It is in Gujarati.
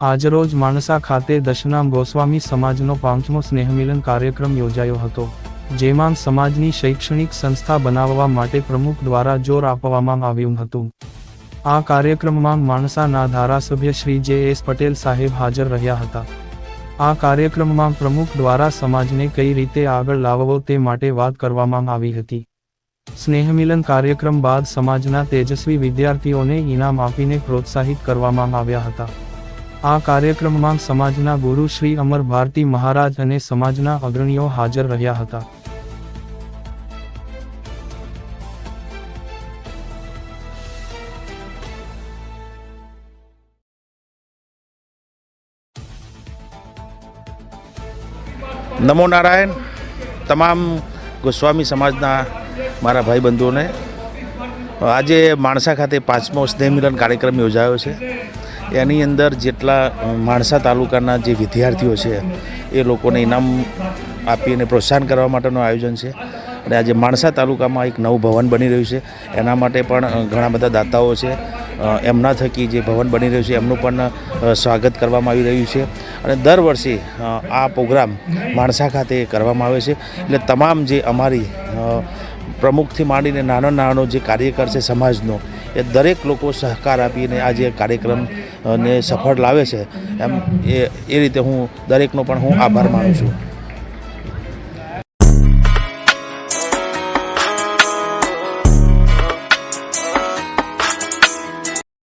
આજરોજ માણસા ખાતે દશનામ ગોસ્વામી સમાજનો પાંચમો સ્નેહમિલન કાર્યક્રમ યોજાયો હતો, જેમાં સમાજની શૈક્ષણિક સંસ્થા બનાવવા માટે પ્રમુખ દ્વારા જોર આપવામાં આવ્યું હતું. આ કાર્યક્રમમાં માણસાના ધારાસભ્ય શ્રી જે એસ પટેલ સાહેબ હાજર રહ્યા હતા. આ કાર્યક્રમમાં પ્રમુખ દ્વારા સમાજને કઈ રીતે આગળ લાવવો તે માટે વાત કરવામાં આવી હતી. સ્નેહમિલન કાર્યક્રમ બાદ સમાજના તેજસ્વી વિદ્યાર્થીઓને ઇનામ આપીને પ્રોત્સાહિત કરવામાં આવ્યા હતા. આ કાર્યક્રમમાં સમાજના ગુરુ શ્રી અમર ભારતી મહારાજ અને સમાજના અગ્રણીઓ હાજર રહ્યા હતા. નમો નારાયણ, તમામ ગોસ્વામી સમાજના મારા ભાઈ બંધુઓને આજે માણસા ખાતે પાંચમો સ્નેહ મિલન કાર્યક્રમ યોજાયો છે. એની અંદર જેટલા માણસા તાલુકાના જે વિદ્યાર્થીઓ છે, એ લોકોને ઇનામ આપીને પ્રોત્સાહન કરવા માટેનું આયોજન છે. અને આજે માણસા તાલુકામાં એક નવું ભવન બની રહ્યું છે. એના માટે પણ ઘણા બધા દાતાઓ છે. એમના થકી જે ભવન બની રહ્યું છે, એમનું પણ સ્વાગત કરવામાં આવી રહ્યું છે. અને દર વર્ષે આ પ્રોગ્રામ માણસા ખાતે કરવામાં આવે છે. એટલે તમામ જે અમારી પ્રમુખથી માંડીને નાનો નાનો જે કાર્યકર છે સમાજનો, એ દરેક લોકો સહકાર આપીને આ જે કાર્યક્રમ ને સફળ લાવે છે, એમ એ એ રીતે હું દરેકનો પણ હું આભાર માનું છું.